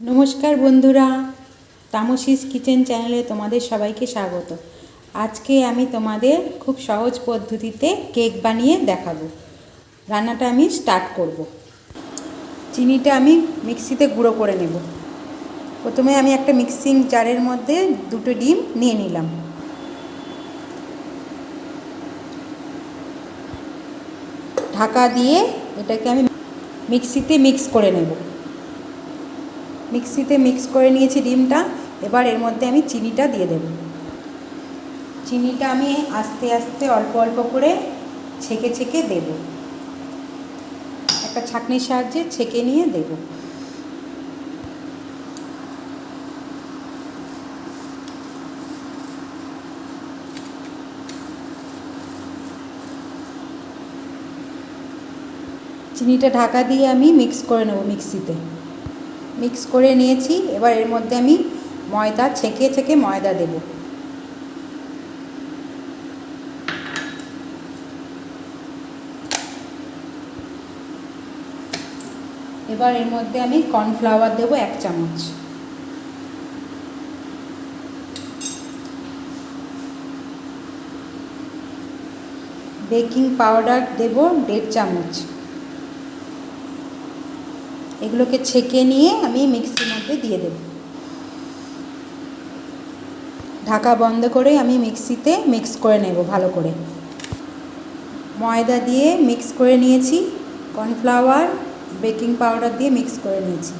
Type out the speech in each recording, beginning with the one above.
নমস্কার বন্ধুরা, তামসিস কিচেন চ্যানেলে তোমাদের সবাইকে স্বাগত। আজকে আমি তোমাদের খুব সহজ পদ্ধতিতে কেক বানিয়ে দেখাবো। রান্নাটা আমি স্টার্ট করব। চিনিটা আমি মিক্সিতে গুঁড়ো করে নেব। প্রথমে আমি একটা মিক্সিং জারের মধ্যে দুটো ডিম নিয়ে নিলাম। ঢাকা দিয়ে এটাকে আমি মিক্সিতে মিক্স করে নেব। মিক্সিতে মিক্স করে নিয়েছি ডিমটা, এবার এর মধ্যে আমি চিনিটা দিয়ে দেব। চিনিটা আমি আস্তে আস্তে অল্প অল্প করে ছেঁকে ছেঁকে দেব। একটা ছাঁকনির সাহায্যে ছেঁকে নিয়ে দেব। চিনিটা ঢাকা দিয়ে আমি মিক্স করে নেব মিক্সিতে। মিক্স করে নিয়েছি। এবার এর মধ্যে আমি ময়দা, ছেঁকে ছেঁকে ময়দা দেব। এবার এর মধ্যে আমি কর্নফ্লাওয়ার দেবো এক চামচ। বেকিং পাউডার দেব দেড় চামচ। এগুলোকে ছেঁকে নিয়ে আমি মিক্সির মধ্যে দিয়ে দেব। ঢাকা বন্ধ করে আমি মিক্সিতে মিক্স করে নেব ভালো করে। ময়দা দিয়ে মিক্স করে নিয়েছি, কর্নফ্লাওয়ার, বেকিং পাউডার দিয়ে মিক্স করে নিয়েছি।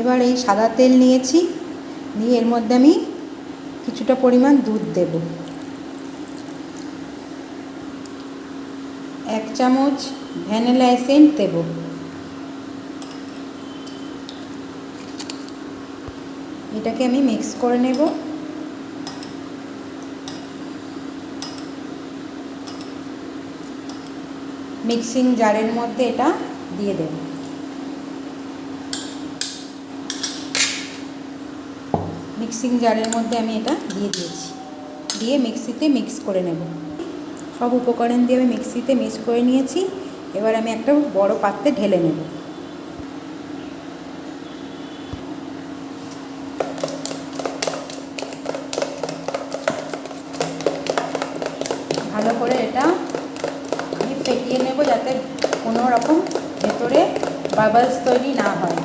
এবার এই সাদা তেল নিয়েছি, নিয়ে এর মধ্যে আমি কিছুটা পরিমাণ দুধ দেব। এক চামচ ভ্যানিলা এসেন্ট দেবো। এটাকে আমি মিক্স করে নেব। মিক্সিং জারের মধ্যে এটা দিয়ে দেব। মিক্সিং জারের মধ্যে আমি এটা দিয়ে দিয়েছি। দিয়ে মিক্সিতে মিক্স করে নেব। সব উপকরণ দিয়ে আমি মিক্সিতে মিক্স করে নিয়েছি। এবার আমি একটা বড় পাত্রে ঢেলে নেব। এটা। আমি ফেটিয়ে নেব যাতে কোনো রকম ভেতরে বাবলস তৈরি না হয়।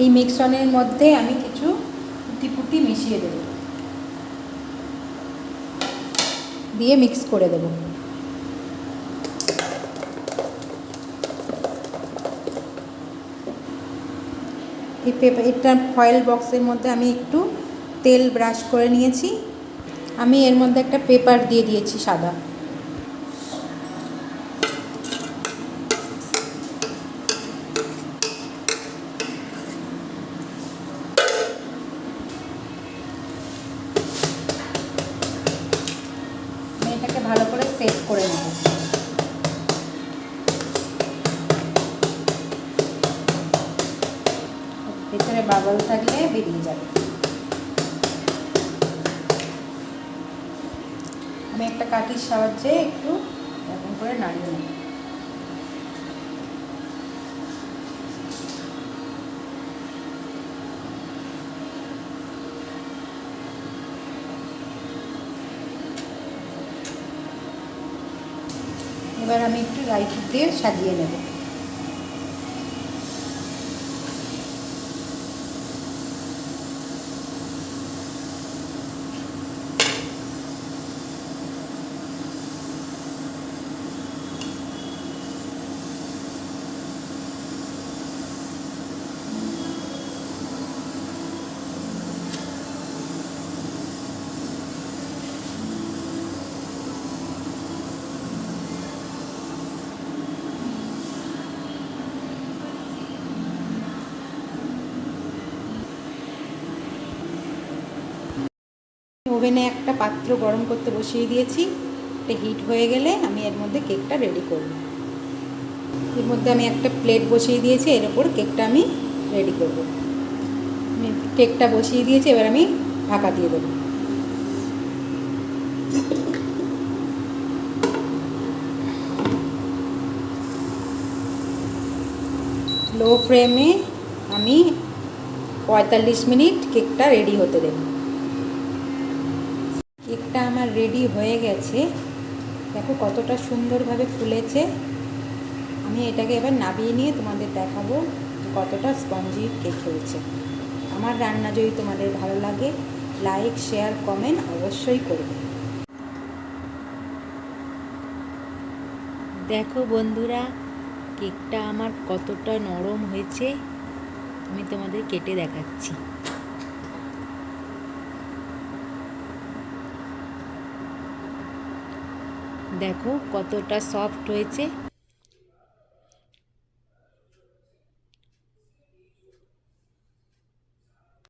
এই মিক্সনের মধ্যে আমি কিছু ফুটি মিশিয়ে দেব। দিয়ে মিক্স করে দেব। এই পেপার এটা ফয়েল বক্সের মধ্যে আমি একটু তেল ব্রাশ করে নিয়েছি। আমি এর মধ্যে একটা পেপার দিয়ে দিয়েছি সাদা। এটাকে ভালো করে সেট করে নেব। ভেতরে বাবল থাকলে বেরিয়ে যাবে। আমি একটা কাঠির সাহায্যে একটু এরকম করে নাড়িয়ে নেব। এবার আমি একটু রাইফুট দিয়ে সাজিয়ে নেব। ওভেনে একটা পাত্র গরম করতে বসিয়ে দিয়েছি। এটা হিট হয়ে গেলে আমি এর মধ্যে কেকটা রেডি করব। এর মধ্যে আমি একটা প্লেট বসিয়ে দিয়েছি, এর ওপর কেকটা আমি রেডি করব। আমি কেকটা বসিয়ে দিয়েছি, এবার আমি ঢাকা দিয়ে দেবো। লো ফ্লেমে আমি পঁয়তাল্লিশ মিনিট কেকটা রেডি হতে দেব। কেকটা আমার রেডি হয়ে গেছে। দেখো কতটা সুন্দরভাবে ফুলেছে। আমি এটাকে এবার নাবিয়ে নিয়ে তোমাদের দেখাবো কতটা স্পঞ্জি কেক হয়েছে। আমার রান্না যদি তোমাদের ভালো লাগে লাইক শেয়ার কমেন্ট অবশ্যই করবে। দেখো বন্ধুরা, কেকটা আমার কতটা নরম হয়েছে। আমি তোমাদের কেটে দেখাচ্ছি। দেখো কতটা সফট হয়েছে।